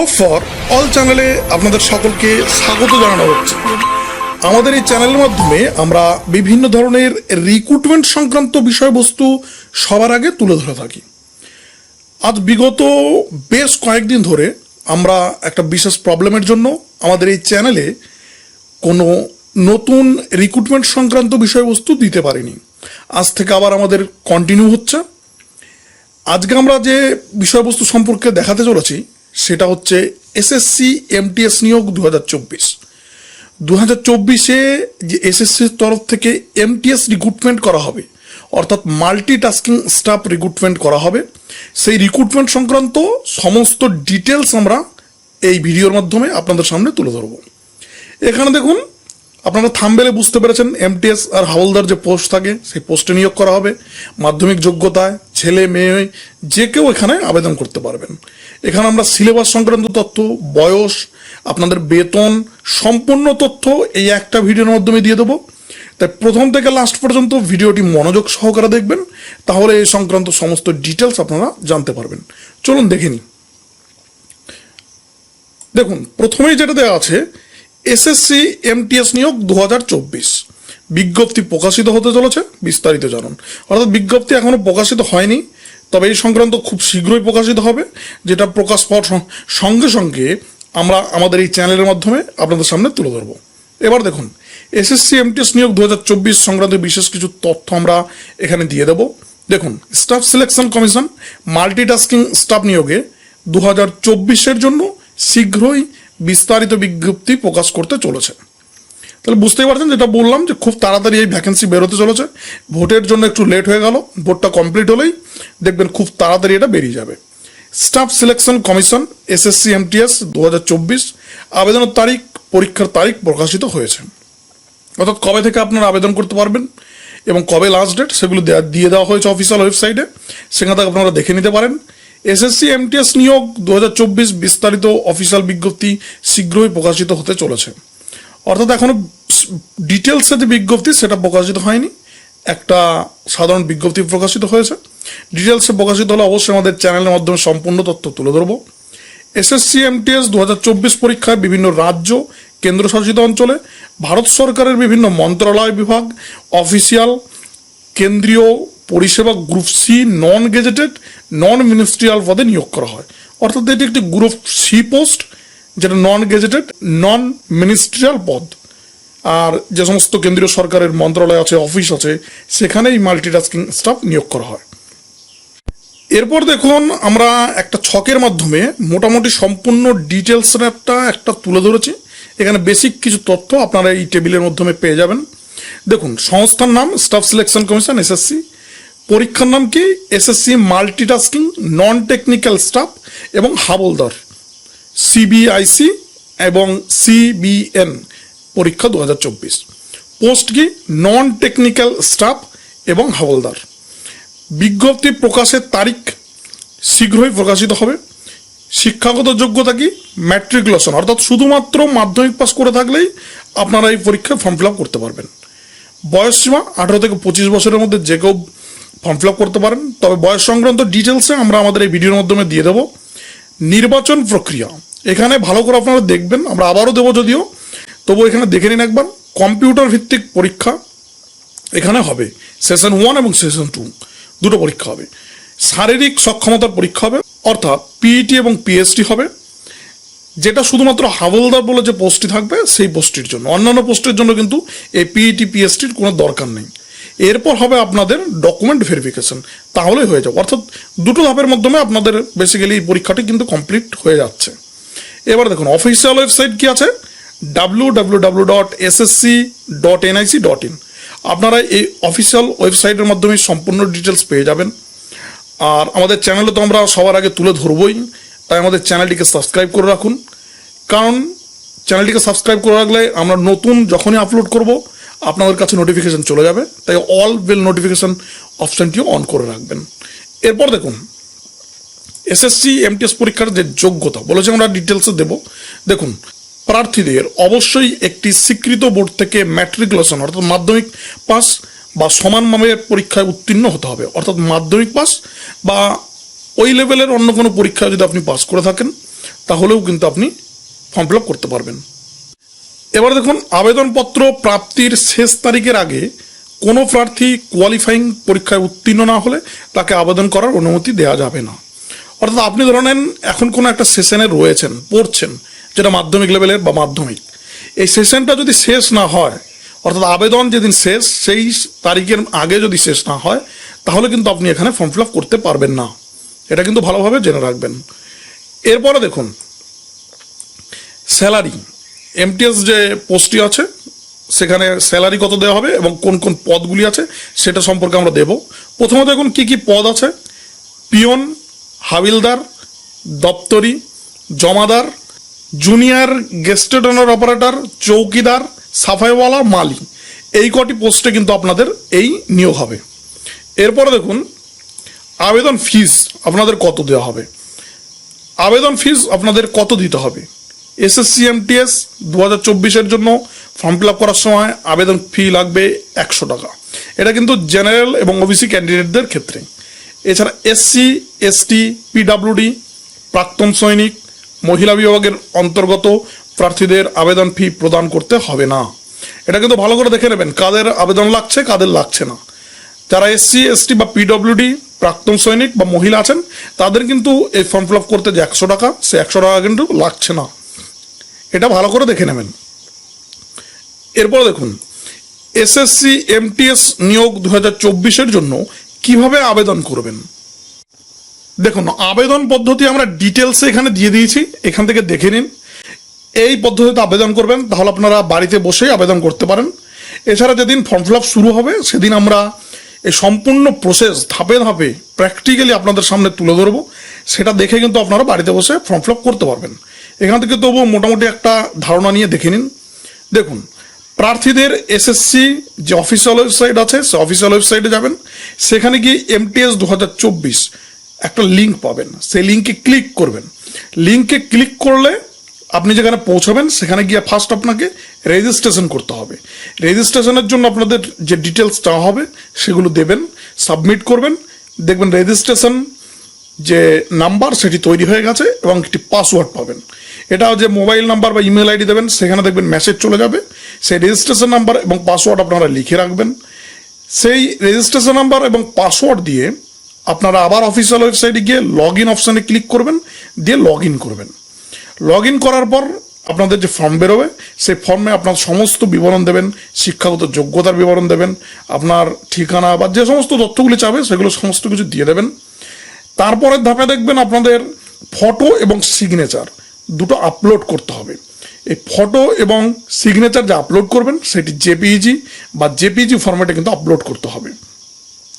Hope for all চ্যানেলে আপনাদের সকলকে স্বাগত জানানো হচ্ছে। আমাদের এই চ্যানেলের মাধ্যমে আমরা বিভিন্ন ধরনের রিক্রুটমেন্ট সংক্রান্ত বিষয়বস্তু সবার আগে তুলে ধরে থাকি। আজ বিগত বেশ কয়েকদিন ধরে আমরা একটা বিশেষ প্রবলেমের জন্য আমাদের এই চ্যানেলে কোনো নতুন রিক্রুটমেন্ট সংক্রান্ত বিষয়বস্তু দিতে পারিনি। আজ থেকে আবার আমাদের কন্টিনিউ হচ্ছে। আজকে আমরা যে বিষয়বস্তু সম্পর্কে দেখাতে চলেছি সেটা হচ্ছে এসএসসি এমটিএস নিয়োগ দু হাজার চব্বিশ দু হাজার চব্বিশে যে এসএসসির তরফ থেকে এমটিএস রিক্রুটমেন্ট করা হবে, অর্থাৎ মাল্টিটাস্কিং স্টাফ রিক্রুটমেন্ট করা হবে। সেই রিক্রুটমেন্ট সংক্রান্ত সমস্ত ডিটেলস আমরা এই ভিডিওর মাধ্যমে আপনাদের সামনে তুলে ধরব। এখানে দেখুন আপনারা থামবেলে বুঝতে পেরেছেন এমটিএস আর হাওলদার যে পোস্ট থাকে, সেই পোস্টে নিয়োগ করা হবে। মাধ্যমিক যোগ্যতায় ছেলে, মেয়ে, যে কেউ এখানে আবেদন করতে পারবেন। এখানে আমরা সিলেবাস সংক্রান্ত তথ্য, বয়স, আপনাদের বেতন, সম্পূর্ণ তথ্য এই একটা ভিডিওর মাধ্যমে দিয়ে দেবো। তাই প্রথম থেকে লাস্ট পর্যন্ত ভিডিওটি মনোযোগ সহকারে দেখবেন। তাহলে এই সংক্রান্ত সমস্ত ডিটেলস আপনারা জানতে পারবেন। চলুন দেখে দেখুন, প্রথমেই যেটা দেওয়া আছে এসএসসি এমটিএস নিয়োগ দু হাজার চব্বিশ। বিজ্ঞপ্তি প্রকাশিত হতে চলেছে, বিস্তারিত জানুন। অর্থাৎ বিজ্ঞপ্তি এখনও প্রকাশিত হয়নি, তবে এই সংক্রান্ত খুব শীঘ্রই প্রকাশিত হবে, যেটা প্রকাশ পাওয়ার সঙ্গে সঙ্গে আমরা আমাদের এই চ্যানেলের মাধ্যমে আপনাদের সামনে তুলে ধরবো। এবার দেখুন এসএসসি এমটিএস নিয়োগ দু সংক্রান্ত বিশেষ কিছু তথ্য আমরা এখানে দিয়ে দেব। দেখুন, staff selection commission multitasking staff নিয়োগে দু হাজার জন্য শীঘ্রই বিস্তারিত বিজ্ঞপ্তি প্রকাশ করতে চলেছে। তাহলে বুঝতেই পারছেন যেটা বললাম যে খুব তাড়াতাড়ি এই ভ্যাকেন্সি বেরোতে চলেছে। ভোটের জন্য একটু লেট হয়ে গেল, ভোটটা কমপ্লিট হলেই দেখবেন খুব তাড়াতাড়ি এটা বেরিয়ে যাবে। Staff selection commission SSC MTS দু হাজার চব্বিশ আবেদনের তারিখ, পরীক্ষার তারিখ প্রকাশিত হয়েছে। অর্থাৎ কবে থেকে আপনারা আবেদন করতে পারবেন এবং কবে লাস্ট ডেট সেগুলো দেয়া- দিয়ে দেওয়া হয়েছে অফিসিয়াল ওয়েবসাইটে সেখান থেকে আপনারা দেখে নিতে পারেন। এসএসসি এমটিএস নিয়োগ দু হাজার চব্বিশ বিস্তারিত অফিসিয়াল বিজ্ঞপ্তি শীঘ্রই প্রকাশিত হতে চলেছে। অর্থাৎ এখনও ডিটেলসে যে বিজ্ঞপ্তি, সেটা প্রকাশিত হয়নি। একটা সাধারণ বিজ্ঞপ্তি প্রকাশিত হয়েছে। ডিটেলসে প্রকাশিত হলে অবশ্যই আমাদের চ্যানেলের মাধ্যমে সম্পূর্ণ তথ্য তুলে ধরবো। এসএসসি এমটিএস দু হাজার চব্বিশ পরীক্ষায় বিভিন্ন রাজ্য, কেন্দ্রশাসিত অঞ্চলে, ভারত সরকারের বিভিন্ন মন্ত্রণালয় বিভাগ, অফিসিয়াল, কেন্দ্রীয় পরিষেবা group C non gazetted non ministerial পদে নিয়োগ করা হয়। অর্থাৎ এটি একটি গ্রুপ সি পোস্ট যেটা নন গেজেটেড নন মিনিস্ট্রিয়াল পদ। আর যে সমস্ত কেন্দ্রীয় সরকারের মন্ত্রণালয় আছে অফিস আছে, সেখানেই মাল্টিটাস্কিং স্টাফ নিয়োগ করা হয়। এরপর দেখুন, আমরা একটা ছকের মাধ্যমে মোটামুটি সম্পূর্ণ ডিটেলস একটা একটা তুলে ধরেছি। এখানে বেসিক কিছু তথ্য আপনারা এই টেবিলের মাধ্যমে পেয়ে যাবেন। দেখুন, সংস্থার নাম স্টাফ সিলেকশন কমিশন এসএসসি পরীক্ষার নাম কি? SSC multitasking non technical staff এবং হাবলদার। সিবিআইসি এবং সিবিএন পরীক্ষা দু হাজার চব্বিশ। পোস্ট কি? নন টেকনিক্যাল স্টাফ এবং হাবলদার। বিজ্ঞপ্তি প্রকাশের তারিখ শীঘ্রই প্রকাশিত হবে। শিক্ষাগত যোগ্যতা কি? ম্যাট্রিকুলেশন অর্থাৎ শুধুমাত্র মাধ্যমিক পাস করে থাকলেই আপনারা এই পরীক্ষায় ফর্ম ফিল করতে পারবেন। বয়স সীমা আঠারো থেকে পঁচিশ বছরের মধ্যে যে কেউ ফর্ম ফিল করতে পারেন। তবে বয়স সংক্রান্ত ডিটেলসে আমরা আমাদের এই ভিডিওর মাধ্যমে দিয়ে দেবো। নির্বাচন প্রক্রিয়া। এখানে ভালো করে আপনারা দেখবেন, আমরা আবারও দেবো যদিও। তবু এখানে দেখে নিন একবার। কম্পিউটার ভিত্তিক পরীক্ষা এখানে হবে। সেশন ওয়ান এবং সেশন টু দুটো পরীক্ষা হবে। শারীরিক সক্ষমতার পরীক্ষা হবে, অর্থাৎ পিইটি এবং পিএসটি হবে। যেটা শুধুমাত্র হাবলদার বলে যে পোস্টটি থাকবে, সেই পোস্টটির জন্য। অন্যান্য পোস্টের জন্য কিন্তু এই পিইটি পিএসটির কোনো দরকার নেই। এরপর হবে আপনাদের ডকুমেন্ট ভেরিফিকেশন তাহলেই হয়ে যাবে। অর্থাৎ দুটো ধাপের মাধ্যমে আপনাদের বেসিক্যালি এই পরীক্ষাটি কিন্তু কমপ্লিট হয়ে যাচ্ছে। এবার দেখুন অফিসিয়াল ওয়েবসাইট কি আছে? W W W dot SSC dot NIC dot in আপনারা এই অফিসিয়াল ওয়েবসাইটের মাধ্যমে সম্পূর্ণ ডিটেলস পেয়ে যাবেন। আর আমাদের চ্যানেলে তো আমরা সবার আগে তুলে ধরবই। তাই আমাদের চ্যানেলটিকে সাবস্ক্রাইব করে রাখুন। কারণ চ্যানেলটিকে সাবস্ক্রাইব করে রাখলে আমরা নতুন যখনই আপলোড করব আপনাদের কাছে নোটিফিকেশান চলে যাবে, তাই অল বেল নোটিফিকেশন অপশানটিও অন করে রাখবেন। এরপর দেখুন এসএসসি এমটিএস পরীক্ষার যে যোগ্যতা, বলেছে আমরা ডিটেলসে দেব। দেখুন, প্রার্থীদের অবশ্যই একটি স্বীকৃত বোর্ড থেকে ম্যাট্রিকুলেশন অর্থাৎ মাধ্যমিক পাস বা সমান মানের পরীক্ষায় উত্তীর্ণ হতে হবে। অর্থাৎ মাধ্যমিক পাস বা ওই লেভেলের অন্য কোনো পরীক্ষা যদি আপনি পাস করে থাকেন, তাহলেও কিন্তু আপনি ফর্ম ফিল করতে পারবেন। এবার দেখুন, আবেদনপত্র প্রাপ্তির শেষ তারিখের আগে কোনো প্রার্থী কোয়ালিফাইং পরীক্ষায় উত্তীর্ণ না হলে তাকে আবেদন করার অনুমতি দেওয়া যাবে না। অর্থাৎ আপনি ধরে নেন, এখন কোনো একটা সেশনে রয়েছেন, পড়ছেন, যেটা মাধ্যমিক লেভেলের বা মাধ্যমিক। এই সেশনটা যদি শেষ না হয়, অর্থাৎ আবেদন যেদিন শেষ, সেই তারিখের আগে যদি শেষ না হয়, তাহলে কিন্তু আপনি এখানে ফর্ম ফিল আপ করতে পারবেন না। এটা কিন্তু ভালোভাবে জেনে রাখবেন। এরপরে দেখুন স্যালারি এমটিএস যে পোস্টটি আছে, সেখানে স্যালারি কত দেওয়া হবে এবং কোন কোন পদগুলি আছে, সেটা সম্পর্কে আমরা দেব। প্রথমত দেখুন কি কি পদ আছে? পিয়ন, হাবিলদার, দপ্তরি, জমাদার, জুনিয়র গেস্টেডনার অপারেটর, চৌকিদার, সাফাইওয়ালা, মালি। এই কটি পোস্টে কিন্তু আপনাদের এই নিয়োগ হবে। এরপরে দেখুন, আবেদন ফিস আপনাদের কত দেওয়া হবে? আবেদন ফিস আপনাদের কত দিতে হবে? এসএসসি এমটিএস দু হাজার চব্বিশের জন্য ফর্ম ফিল আপ করার সময় আবেদন ফি লাগবে একশো টাকা। এটা কিন্তু জেনারেল এবং ওবিসি ক্যান্ডিডেটদের ক্ষেত্রে। এছাড়া এসসি এসটি পিডাব্লিউডি প্রাক্তন সৈনিক, মহিলা বিভাগের অন্তর্গত প্রার্থীদের আবেদন ফি প্রদান করতে হবে না। এটা কিন্তু ভালো করে দেখে নেবেন, কাদের আবেদন লাগছে, কাদের লাগছে না। যারা এসসি এসটি বা পিডব্লিউডি প্রাক্তন সৈনিক বা মহিলা আছেন, তাদের কিন্তু এই ফর্ম ফিল আপ করতে যে একশো টাকা, সে একশো টাকা কিন্তু লাগছে না। এটা ভালো করে দেখে নেবেন। এরপর দেখুন, এসএসসি, এমটিএস নিয়োগ দু হাজার জন্য কীভাবে আবেদন করবেন? দেখুন, আবেদন পদ্ধতি আমরা ডিটেলসে এখানে দিয়ে দিয়েছি, এখান থেকে দেখে নিন। এই পদ্ধতিতে আবেদন করবেন, তাহলে আপনারা বাড়িতে বসেই আবেদন করতে পারেন। এছাড়া যেদিন ফর্ম ফিল শুরু হবে, সেদিন আমরা এই সম্পূর্ণ প্রসেস ধাপে ধাপে প্র্যাকটিক্যালি আপনাদের সামনে তুলে ধরবো। সেটা দেখে কিন্তু আপনারা বাড়িতে বসে ফর্ম ফিল করতে পারবেন। এখান থেকে তবু মোটামুটি একটা ধারণা নিয়ে দেখে নিন। দেখুন, প্রার্থীদের এসএসসি যে অফিসিয়াল ওয়েবসাইট আছে, সে অফিসিয়াল ওয়েবসাইটে যাবেন। সেখানে গিয়ে এমটিএস দু হাজার চব্বিশ একটা লিঙ্ক পাবেন। সেই লিঙ্কে ক্লিক করবেন। লিঙ্কে ক্লিক করলে আপনি যেখানে পৌঁছাবেন, সেখানে গিয়ে ফার্স্ট আপনাকে রেজিস্ট্রেশন করতে হবে। রেজিস্ট্রেশনের জন্য আপনাদের যে ডিটেলস চাওয়া হবে, সেগুলো দেবেন সাবমিট করবেন। দেখবেন রেজিস্ট্রেশন যে নাম্বার সেটি তৈরি হয়ে গেছে এবং একটি পাসওয়ার্ড পাবেন। এটা যে মোবাইল নাম্বার বা ইমেল আইডি দেবেন, সেখানে দেখবেন মেসেজ চলে যাবে। সেই রেজিস্ট্রেশন নাম্বার এবং পাসওয়ার্ড আপনারা লিখে রাখবেন। সেই রেজিস্ট্রেশন নাম্বার এবং পাসওয়ার্ড দিয়ে আপনারা আবার অফিসিয়াল ওয়েবসাইটে গিয়ে লগ ইন অপশানে ক্লিক করবেন, দিয়ে লগ ইন করবেন। লগ ইন করার পর আপনাদের যে ফর্ম বেরোবে, সেই ফর্মে আপনার সমস্ত বিবরণ দেবেন, শিক্ষাগত যোগ্যতার বিবরণ দেবেন, আপনার ঠিকানা বা যে সমস্ত তথ্যগুলি চাবে, সেগুলো সমস্ত কিছু দিয়ে দেবেন। তারপরের ধাপে দেখবেন আপনাদের ফটো এবং সিগনেচার দুটো আপলোড করতে হবে। এই ফটো এবং সিগনেচার যে আপলোড করবেন, সেটি জেপিইজি বা জেপিইজি ফরম্যাটে কিন্তু আপলোড করতে হবে।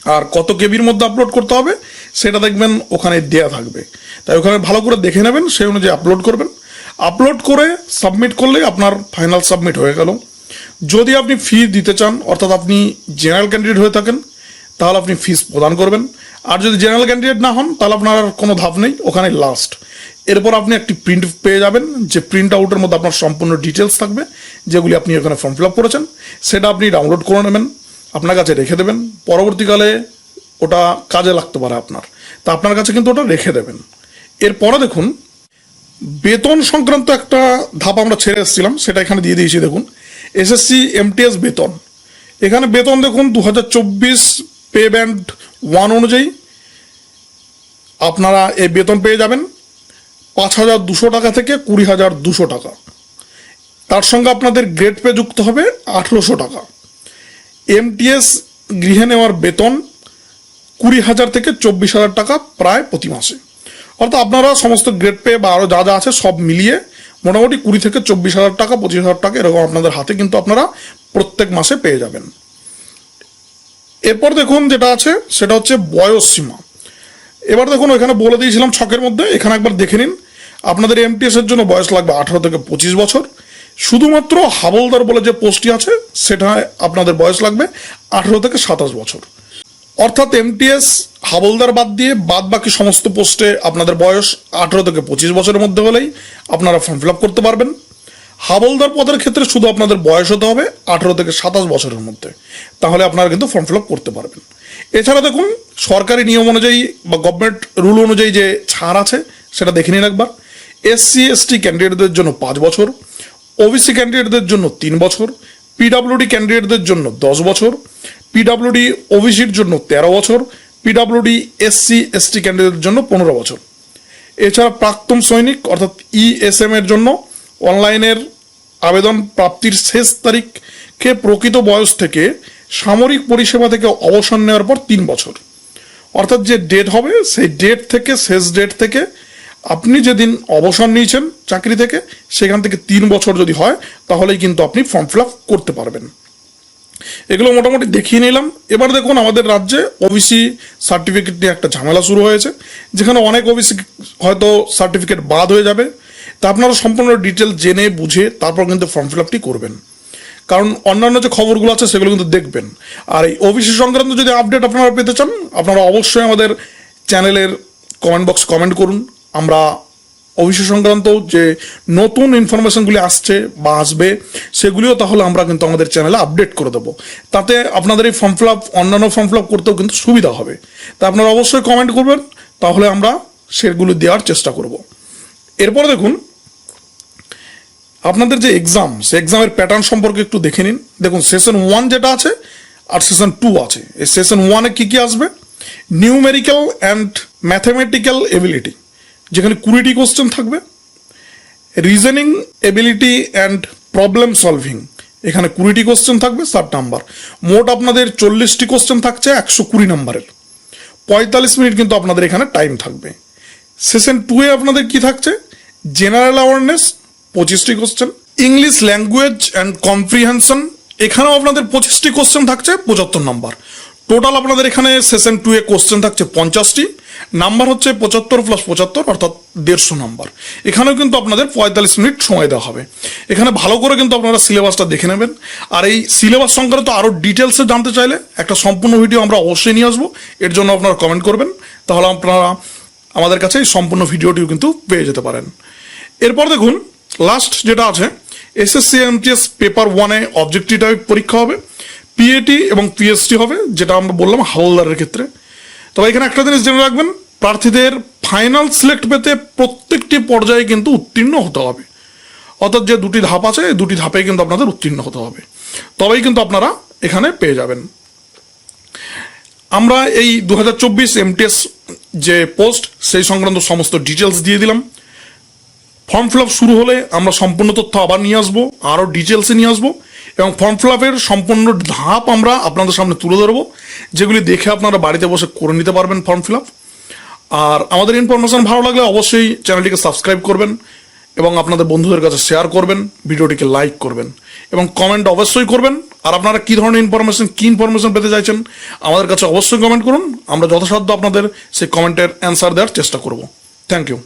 আর কত কেবির মধ্যে আপলোড করতে হবে, সেটা দেখবেন ওখানে দেয়া থাকবে। তাই ওখানে ভালো করে দেখে নেবেন, সেই অনুযায়ী আপলোড করবেন। আপলোড করে সাবমিট করলে আপনার ফাইনাল সাবমিট হয়ে গেল। যদি আপনি ফি দিতে চান, অর্থাৎ আপনি জেনারেল ক্যান্ডিডেট হয়ে থাকেন, তাহলে আপনি ফিস প্রদান করবেন। আর যদি জেনারেল ক্যান্ডিডেট না হন, তাহলে আপনার কোনো ধাপ নেই, ওখানে লাস্ট এরপর আপনি একটি প্রিন্ট পেয়ে যাবেন, যে প্রিন্ট আউটের মধ্যে আপনার সম্পূর্ণ ডিটেলস থাকবে, যেগুলি আপনি এখানে ফর্ম ফিল আপ করেছেন, সেটা আপনি ডাউনলোড করে নেবেন, আপনার কাছে রেখে দেবেন, পরবর্তীকালে ওটা কাজে লাগতে পারে আপনার। তা আপনার কাছে কিন্তু ওটা রেখে দেবেন। এরপরে দেখুন, বেতন সংক্রান্ত একটা ধাপ আমরা ছেড়ে এসেছিলাম, সেটা এখানে দিয়ে দিয়েছি, দেখুন, এসএসসি এমটিএস বেতন। এখানে বেতন দেখুন দু হাজার চব্বিশ পে ব্যান্ড ওয়ান অনুযায়ী আপনারা এই বেতন পেয়ে যাবেন পাঁচ হাজার দুশো টাকা থেকে কুড়ি হাজার দুশো টাকা। তার সঙ্গে আপনাদের গ্রেড পে যুক্ত হবে আঠেরোশো টাকা। এমটিএস গৃহে নেওয়ার বেতন কুড়ি হাজার থেকে চব্বিশ হাজার টাকা প্রায় প্রতি মাসে। অর্থাৎ আপনারা সমস্ত গ্রেড পে বা আরও যা যা আছে সব মিলিয়ে মোটামুটি কুড়ি থেকে চব্বিশ হাজার টাকা, পঁচিশ হাজার টাকা এরকম আপনাদের হাতে কিন্তু আপনারা প্রত্যেক মাসে পেয়ে যাবেন। এরপর দেখুন যেটা আছে, সেটা হচ্ছে বয়স সীমা। এবার দেখুন এখানে বলে দিয়েছিলাম ছকের মধ্যে, এখানে একবার দেখে নিন। আপনাদের এমটিএস এর জন্য বয়স লাগবে আঠারো থেকে পঁচিশ বছর। শুধুমাত্র হাবলদার বলে যে পোস্টটি আছে, সেটা আপনাদের বয়স লাগবে আঠারো থেকে সাতাশ বছর। অর্থাৎ এমটিএস হাবলদার বাদ দিয়ে বাদ বাকি সমস্ত পোস্টে আপনাদের বয়স আঠারো থেকে পঁচিশ বছরের মধ্যে হলেই আপনারা ফর্ম ফিল আপ করতে পারবেন। হাবলদার পদের ক্ষেত্রে শুধু আপনাদের বয়স হতে হবে আঠারো থেকে সাতাশ বছরের মধ্যে। তাহলে আপনারা কিন্তু ফর্ম ফিল আপ করতে পারবেন। এছাড়া দেখুন, সরকারি নিয়ম অনুযায়ী বা গভর্নমেন্ট রুল অনুযায়ী যে ছাড় আছে, সেটা দেখে নিন একবার। এসসি এসটি ক্যান্ডিডেটদের জন্য পাঁচ বছর ওবিসি ক্যান্ডিডেটদের জন্য তিন বছর পিডাব্লিউডি ক্যান্ডিডেটদের জন্য দশ বছর পিডাব্লিউডি ওবিসির জন্য তেরো বছর পিডাব্লিউডি এসসি এসটি ক্যান্ডিডেটের জন্য পনেরো বছর। এছাড়া প্রাক্তন সৈনিক, অর্থাৎ ইএসএম এর জন্য অনলাইনের আবেদন প্রাপ্তির শেষ তারিখকে প্রকৃত বয়স থেকে সামরিক পরিষেবা থেকে অবসর নেওয়ার পর তিন বছর। অর্থাৎ যে ডেট হবে, সেই ডেট থেকে, শেষ ডেট থেকে আপনি যেদিন অবসর নিয়েছেন চাকরি থেকে, সেখান থেকে তিন বছর যদি হয়, তাহলেই কিন্তু আপনি ফর্ম ফিল করতে পারবেন। এগুলো মোটামুটি দেখিয়ে নিলাম। এবার দেখুন, আমাদের রাজ্যে ওবিসি সার্টিফিকেট নিয়ে একটা ঝামেলা শুরু হয়েছে, যেখানে অনেক ওবিসি হয়তো সার্টিফিকেট বাদ হয়ে যাবে। তা আপনারা সম্পূর্ণ ডিটেল জেনে, বুঝে তারপর কিন্তু ফর্ম ফিল আপটি করবেন। কারণ অন্যান্য যে খবরগুলো আছে সেগুলো কিন্তু দেখবেন। আর এই ওবিসি সংক্রান্ত যদি আপডেট আপনারা পেতে চান, আপনারা অবশ্যই আমাদের চ্যানেলের কমেন্ট বক্স কমেন্ট করুন। আমরা ওবিসি সংক্রান্ত যে নতুন ইনফরমেশনগুলি আসছে বা আসবে, সেগুলিও তাহলে আমরা কিন্তু আমাদের চ্যানেলে আপডেট করে দেবো। তাতে আপনাদের এই ফর্ম ফিল আপ অন্যান্য ফর্ম ফিল আপ করতেও কিন্তু সুবিধা হবে। তা আপনারা অবশ্যই কমেন্ট করবেন, তাহলে আমরা সেগুলো দেওয়ার চেষ্টা করব। এরপর দেখুন আপনাদের যে এক্সাম সে এক্সামের প্যাটার্ন সম্পর্কে একটু দেখে নিন। দেখুন সেশন ওয়ান যেটা আছে আর সেশন টু আছে। এই সেশন ওয়ানে কী কী আসবে? নিউমেরিক্যাল অ্যান্ড ম্যাথামেটিক্যাল এবিলিটি যেখানে কুড়িটি কোশ্চেন থাকবে। Reasoning ability and problem solving এখানে কুড়িটি কোশ্চেন থাকবে ষাট নাম্বার মোট আপনাদের চল্লিশটি কোশ্চেন থাকছে, একশো কুড়ি নাম্বারের। পঁয়তাল্লিশ মিনিট কিন্তু আপনাদের এখানে টাইম থাকবে। সেশন টুয়ে আপনাদের কি থাকছে? জেনারেল অ্যাওয়ারনেস পঁচিশটি question English language and comprehension এখানেও আপনাদের পঁচিশটি কোশ্চেন থাকছে, পঁচাত্তর নাম্বার টোটাল আপনাদের এখানে সেশন টু এ কোশ্চেন থাকছে পঞ্চাশটি। নাম্বার হচ্ছে পঁচাত্তর প্লাস পঁচাত্তর, অর্থাৎ দেড়শো নাম্বার এখানেও কিন্তু আপনাদের পঁয়তাল্লিশ মিনিট সময় দেওয়া হবে। এখানে ভালো করে কিন্তু আপনারা সিলেবাসটা দেখে নেবেন। আর এই সিলেবাস সংক্রান্ত আরও ডিটেলসে জানতে চাইলে একটা সম্পূর্ণ ভিডিও আমরা অবশ্যই নিয়ে আসব। এর জন্য আপনারা কমেন্ট করবেন। তাহলে আপনারা আমাদের কাছে এই সম্পূর্ণ ভিডিওটিও কিন্তু পেয়ে যেতে পারেন। এরপর দেখুন লাস্ট যেটা আছে এসএসসি এমটিএস পেপার ওয়ানে অবজেক্টিভ টাইপ পরীক্ষা হবে পিএটি এবং পিএসটি হবে, যেটা আমরা বললাম হাওলদারের ক্ষেত্রে। তবে এখানে একটা জিনিস জেনে রাখবেন, প্রার্থীদের ফাইনাল সিলেক্ট পেতে প্রত্যেকটি পর্যায়ে কিন্তু উত্তীর্ণ হতে হবে। অর্থাৎ যে দুটি ধাপ আছে, এই দুটি ধাপে কিন্তু আপনাদের উত্তীর্ণ হতে হবে। তবেই কিন্তু আপনারা এখানে পেয়ে যাবেন। আমরা এই দু হাজার চব্বিশ এমটিএস যে পোস্ট সেই সংক্রান্ত সমস্ত ডিটেলস দিয়ে দিলাম। ফর্ম ফিল শুরু হলে আমরা সম্পূর্ণ তথ্য আবার নিয়ে আসব, আরও ডিটেলসে নিয়ে আসব, এবং ফর্ম ফিল সম্পূর্ণ ধাপ আমরা আপনাদের সামনে তুলে ধরবো, যেগুলি দেখে আপনারা বাড়িতে বসে করে নিতে পারবেন ফর্ম ফিল আর আমাদের ইনফরমেশন ভালো লাগলে অবশ্যই চ্যানেলটিকে সাবস্ক্রাইব করবেন এবং আপনাদের বন্ধুদের কাছে শেয়ার করবেন, ভিডিওটিকে লাইক করবেন, এবং কমেন্ট অবশ্যই করবেন। আর আপনারা কী ধরনের ইনফরমেশন কী ইনফরমেশন পেতে চাইছেন, আমাদের কাছে অবশ্যই কমেন্ট করুন। আমরা যথাসাধ্য আপনাদের সেই কমেন্টের অ্যান্সার দেওয়ার চেষ্টা করব। Thank you